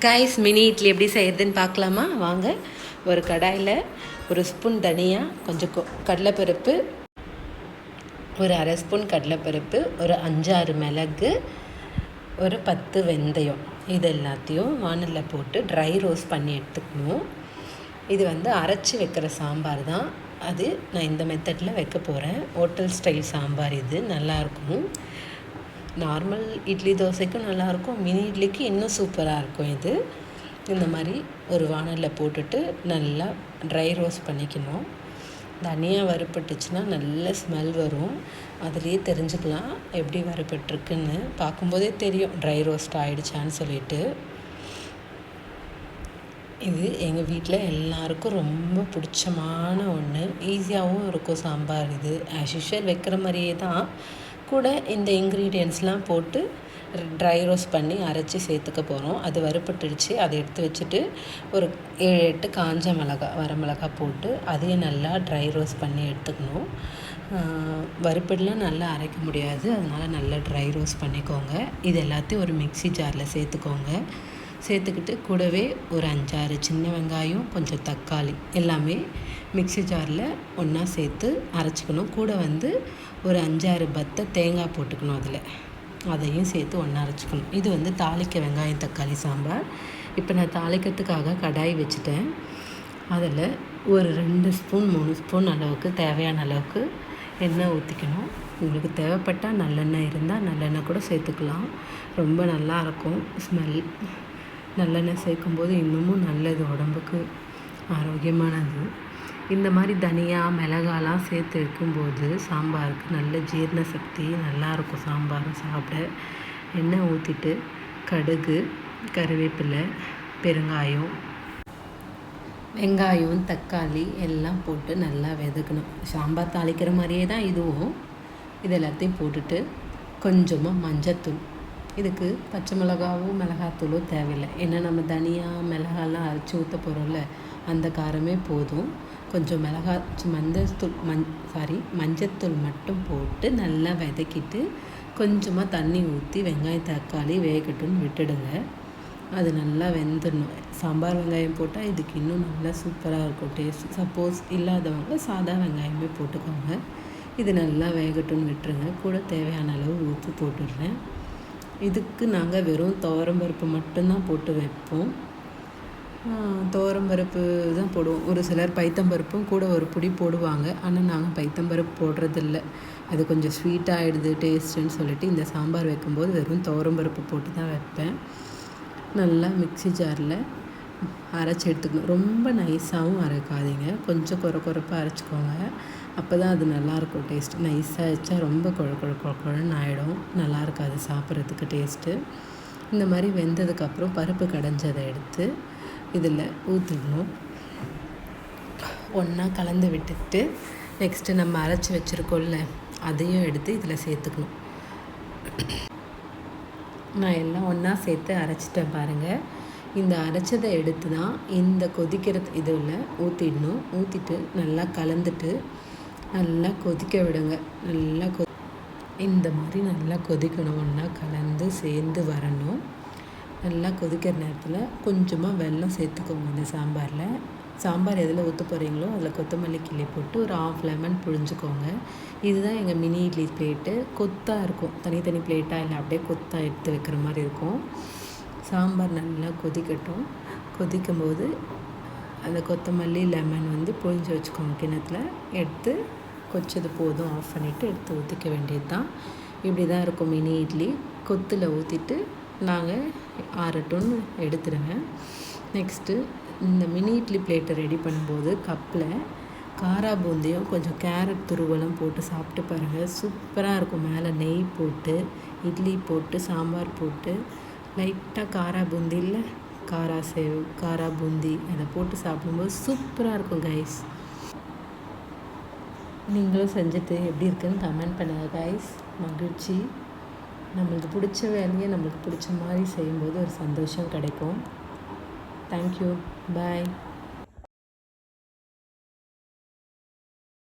Guys mini idli எப்படி செய்யறதுன்னு பார்க்கலாமா? வாங்க. ஒரு கடாயில் ஒரு ஸ்பூன் தனியாக கொஞ்சம் கொ- கடலைப்பருப்பு ஒரு அரை ஸ்பூன் கடலைப்பருப்பு ஒரு அஞ்சாறு மிளகு ஒரு பத்து வெந்தயம். இது எல்லாத்தையும் வானலில் போட்டு ட்ரை ரோஸ்ட் பண்ணி எடுத்துக்கணும். இது வந்து அரைச்சி வைக்கிற சாம்பார் தான். அது நான் இந்த மெத்தடில் வைக்க போகிறேன் ஹோட்டல் ஸ்டைல் சாம்பார் இது. நல்லாயிருக்கும் நார்மல் இட்லி தோசைக்கும் நல்லாயிருக்கும். மினி இட்லிக்கு இன்னும் சூப்பராக இருக்கும் இது. இந்த மாதிரி ஒரு வானலில் போட்டுட்டு நல்லா ட்ரை ரோஸ்ட் பண்ணிக்கணும். தனியாக வறுப்பட்டுச்சுன்னா நல்ல ஸ்மெல் வரும். அதுலேயே தெரிஞ்சுக்கலாம் எப்படி வறுப்பட்டுருக்குன்னு பார்க்கும்போதே தெரியும். ட்ரை ரோஸ்ட் ஆகிடுச்சான்னு சொல்லிட்டு. இது எங்கள் வீட்டில் எல்லாருக்கும் ரொம்ப பிடிச்சமான ஒன்று ஈஸியாகவும் இருக்கும் சாம்பார் இது. ஆஸ் யூஷுவல் வைக்கிற மாதிரியே தான். கூட இந்த இன்க்ரீடியன்ஸ்லாம் போட்டு ட்ரை ரோஸ்ட் பண்ணி அரைச்சி சேர்த்துக்க போகிறோம் அது வறுப்பட்டுடுச்சு அதை எடுத்து வச்சுட்டு ஒரு ஏழு எட்டு காஞ்ச மிளகா வரமிளகா போட்டு அதையும் நல்லா ட்ரை ரோஸ்ட் பண்ணி எடுத்துக்கணும். வறுப்படலாம் நல்லா அரைக்க முடியாது. அதனால் நல்லா ட்ரை ரோஸ்ட் பண்ணிக்கோங்க. இது எல்லாத்தையும் ஒரு மிக்ஸி ஜாரில் சேர்த்துக்கோங்க. சேர்த்துக்கிட்டு கூடவே ஒரு அஞ்சாறு சின்ன வெங்காயம் கொஞ்சம் தக்காளி எல்லாமே மிக்ஸி ஜாரில் ஒன்றா சேர்த்து அரைச்சிக்கணும். கூட வந்து ஒரு அஞ்சாறு பத்தை தேங்காய் போட்டுக்கணும் அதில். அதையும் சேர்த்து ஒன்றா அரைச்சிக்கணும். இது வந்து தாளிக்க வெங்காயம் தக்காளி சாம்பார். இப்போ நான் தாளிக்கிறதுக்காக கடாய் வச்சுட்டேன். அதில் ஒரு ரெண்டு ஸ்பூன் மூணு ஸ்பூன் அளவுக்கு தேவையான அளவுக்கு எண்ணெய் ஊற்றிக்கணும் உங்களுக்கு தேவைப்பட்டால் நல்லெண்ணெய் இருந்தால் நல்லெண்ணெய் கூட சேர்த்துக்கலாம். ரொம்ப நல்லா இருக்கும். ஸ்மெல் நல்லெண்ணெய் சேர்க்கும்போது இன்னமும் நல்லது உடம்புக்கு ஆரோக்கியமானது. இந்த மாதிரி தனியா மிளகாலாம் சேர்த்து வைக்கும்போது சாம்பாருக்கு நல்ல ஜீரண சக்தி நல்லாயிருக்கும் சாம்பாரும் சாப்பிட. எண்ணெய் ஊற்றிட்டு கடுகு கருவேப்பிலை பெருங்காயம் வெங்காயம் தக்காளி எல்லாம் போட்டு நல்லா வெதுக்கணும். சாம்பார் தாளிக்கிற மாதிரியே தான் இதுவும். இது எல்லாத்தையும் போட்டுட்டு கொஞ்சமாக மஞ்சத்தூள் இதுக்கு பச்சை மிளகாவும் மிளகாத்தூளும் தேவையில்லை. ஏன்னா நம்ம தனியாக மிளகாலாம் அரைச்சி ஊற்ற போகிறோம்ல அந்த காரமே போதும். கொஞ்சம் மிளகா மஞ்சத்தூள் மஞ் சாரி மஞ்சத்தூள் மட்டும் போட்டு நல்லா வதக்கிட்டு கொஞ்சமாக தண்ணி ஊற்றி வெங்காயம் தக்காளி வேகட்டும்னு விட்டுடுங்க. அது நல்லா வெந்துடணும். சாம்பார் வெங்காயம் போட்டால் இதுக்கு இன்னும் நல்லா சூப்பராக இருக்கும். டேஸ்ட் சப்போஸ் இல்லாதவங்க சாதா வெங்காயமே போட்டுக்கோங்க. இது நல்லா வேகட்டும்னு விட்டுருங்க. கூட தேவையான அளவு உப்பு போட்டுடுறேன். இதுக்கு நாங்கள் வெறும் துவரம்பருப்பு மட்டும்தான் போட்டு வைப்போம். துவரம்பருப்பு தான் போடுவோம். ஒரு சிலர் பைத்தம்பருப்பும் கூட ஒரு பொடி போடுவாங்க. ஆனால் நாங்கள் பைத்தம்பருப்பு போடுறதில்ல. அது கொஞ்சம் ஸ்வீட்டாகிடுது டேஸ்ட்டுன்னு சொல்லிட்டு இந்த சாம்பார் வைக்கும்போது வெறும் துவரம்பருப்பு போட்டு தான் வைப்பேன். நல்லா மிக்ஸி ஜாரில் அரைச்சி எடுத்துக்கணும். ரொம்ப நைஸாகவும் அரைக்காதீங்க. கொஞ்சம் குறை குறைப்பாக அரைச்சிக்கோங்க. அப்போ தான் அது நல்லாயிருக்கும் டேஸ்ட் நைஸாக வச்சா ரொம்ப குழ குழ குழன்னு ஆகிடும் நல்லா இருக்காது சாப்பிட்றதுக்கு டேஸ்ட்டு இந்த மாதிரி வெந்ததுக்கப்புறம் பருப்பு கடைஞ்சதை எடுத்து இதில் ஊற்றிடணும் ஒன்றா கலந்து விட்டுட்டு நெக்ஸ்ட்டு நம்ம அரைச்சி வச்சுருக்கோம்ல அதையும் எடுத்து இதில் சேர்த்துக்கணும். நான் எல்லாம் ஒன்றா சேர்த்து அரைச்சிட்டேன் பாருங்கள் இந்த அரைச்சதை எடுத்து தான் இந்த கொதிக்கிற இதில் ஊற்றிடணும் ஊற்றிட்டு நல்லா கலந்துட்டு நல்லா கொதிக்க விடுங்க. நல்லா கொ இந்த மாதிரி நல்லா கொதிக்கணும். ஒன்றா கலந்து சேர்ந்து வரணும். நல்லா கொதிக்கிற நேரத்தில் கொஞ்சமாக வெள்ளம் சேர்த்துக்கோங்க இந்த சாம்பாரில். சாம்பார் எதில் ஊற்ற போகிறீங்களோ அதில் கொத்தமல்லி கிள்ளி போட்டு ஒரு ஆஃப் லெமன் புழிஞ்சுக்கோங்க. இதுதான் எங்கள் மினி இட்லி பிளேட்டு கொத்தாக இருக்கும். தனித்தனி பிளேட்டாக இல்லை அப்படியே கொத்தாக எடுத்து வைக்கிற மாதிரி இருக்கும். சாம்பார் நல்லா கொதிக்கட்டும். கொதிக்கும் போது அந்த கொத்தமல்லி லெமன் வந்து புழிஞ்சு வச்சுக்கோங்க கிணத்துல எடுத்து கொச்சது போதும். ஆஃப் பண்ணிவிட்டு எடுத்து ஊற்றிக்க வேண்டியது தான் இப்படி தான் இருக்கும் மினி இட்லி. கொத்தில் ஊற்றிட்டு நாங்கள் ஆறட்டும்னு எடுத்துடுங்க நெக்ஸ்ட்டு இந்த மினி இட்லி பிளேட்டை ரெடி பண்ணும்போது கப்பில் காரா பூந்தியும் கொஞ்சம் கேரட் துருவலும் போட்டு சாப்பிட்டு பாருங்கள் சூப்பராக இருக்கும். மேலே நெய் போட்டு இட்லி போட்டு சாம்பார் போட்டு. லைட்டாக காரா பூந்தி இல்லை? காரா சேவ் காரா பூந்தி. அதை போட்டு சாப்பிடும்போது சூப்பராக இருக்கும் கைஸ் நீங்களும் செஞ்சுட்டு எப்படி இருக்குன்னு கமெண்ட் பண்ணுங்கள் கைஸ் மகிழ்ச்சி. நம்மளுக்கு பிடிச்ச வேலையை நம்மளுக்கு பிடிச்ச மாதிரி செய்யும்போது ஒரு சந்தோஷம் கிடைக்கும். Thank you bye